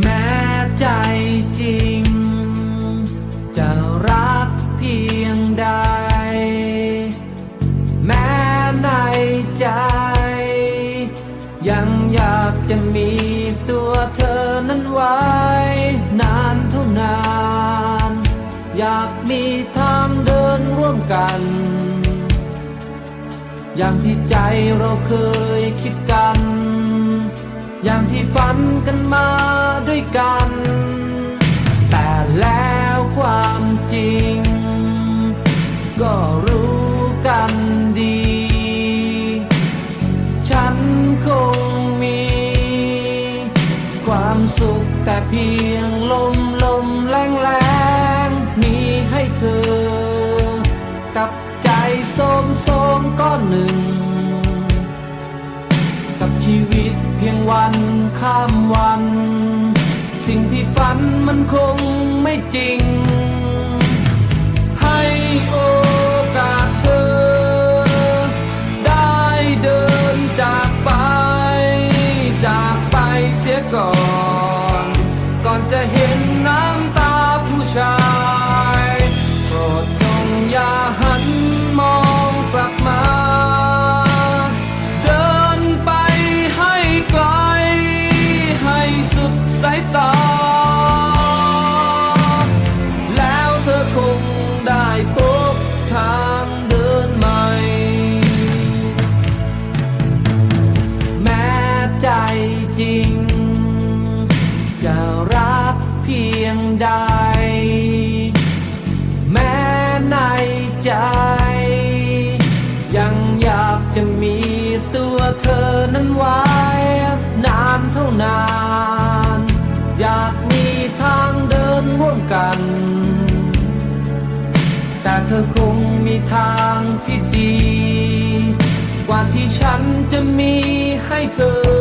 แม้ใจจริง จะรักเพียงใด แม้ในใจ ยังอยากจะมีตัวเธอนั้นไว้ นานเท่านาน อยากมีทางเดินร่วมกัน อย่างที่ใจเราเคยคิดกัน อย่างที่ฝันกันมาด้วยกัน ข้ามวัน ใจจริง จะรักเพียงใด แม้ในใจ ยังอยากจะมีตัวเธอนั้นไว้ นานเท่านาน อยากมีทางเดินร่วมกัน แต่เธอคงมีทางที่ดี กว่าที่ฉันจะมีให้เธอ